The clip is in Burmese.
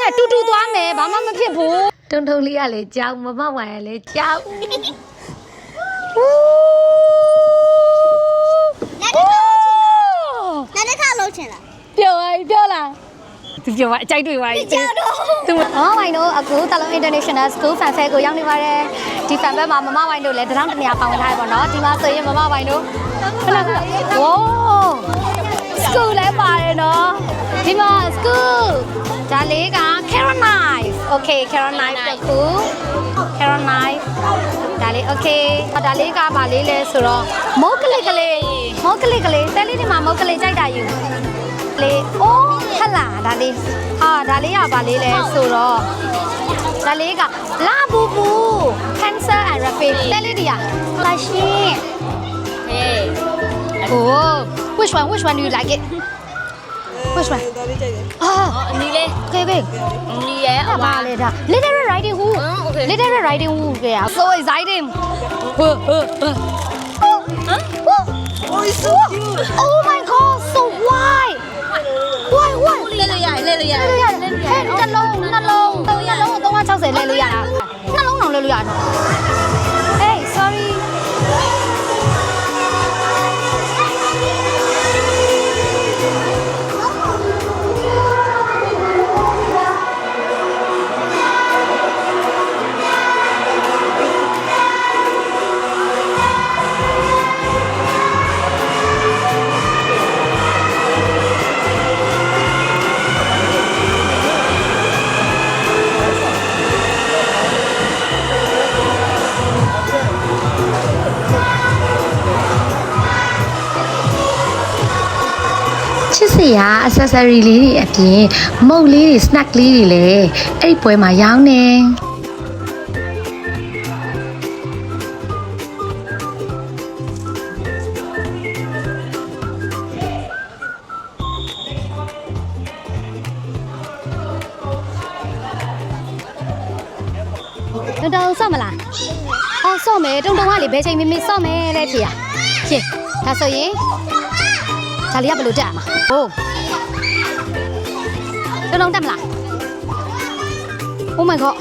နဲ့တူတူသွားမယ်ဘာမှမဖြစ်ဘူးတုံတုံလေးကလည်းကြောက်မမဝိုင်ကလည်းကြောက်လက်တစ်ခါလုံးချင်လားပြောပါပြောလားသူပြောပါအကြိုက်တွေ့ပါကြောက်တော့သူမမဝိုင်တို့အခုတလုံး International School Fan Fair ကိုရောက်နေပါတယ်ဒီ fan fair မှာမမဝိုင်တို့လည်းတရောင်းတနေရာပါဝင်ထားရပါတော့ဒီမှာဆိုရင်မမဝိုင်တို့ခဏခဏဝိုး school လည်းပါတယ်နော်ဒီမှာ school ဒါလေးက Caroline okay Caroline တခု Caroline ဒါလေး okay ဒါလေးကပါလေးလဲဆိုတော့မုတ်ကလေးကလေးမုတ်ကလေးကလေးတဲလေးဒီမှာမုတ်ကလေးကြိုက်တာယူလေအိုးဟလာဒါလေးဟာဒါလေးကပါလေးလဲဆိုတော့ဒါလေးကလာဘူဘူ cancer and rapid တဲလေးဒီကလာရှင်း Hey. Oh, which one? Which one do you like it? Which one? Ah, Oh, ni le. okay, okay. Ni ye. အဲ့ပါလေ ဒါ literary writing who? Oh, okay. Literary writing who? Yeah, so exciting. Huh, huh, huh. Huh? Oh, it's so cute. Oh my god, so why? Why, why? လဲလို့ရတယ်လဲလို့ရလဲလို့ရတယ်ဟဲ့နှလုံးနှလုံးနှလုံးကို360လဲလို့ရတာနှလုံးအောင်လဲလို့ရတာ Hey, စ်စရာ accessory လေးတွေအပြင်မုတ်လေးတွေ snack လေးတွေလည်းအဲ့ဒီပွဲမှာရောင်းနေတုံတုံဆော့မလားအော်ဆော့မယ်တုံတုံကလေဘယ်ချိန်မမေဆော့မယ်လဲဖြေရဖြေဒါဆိုရင် ဒါလေးကဘယ်လိုတက်ရမှာဟိုးတုံးတုံးတက်မလား Oh my god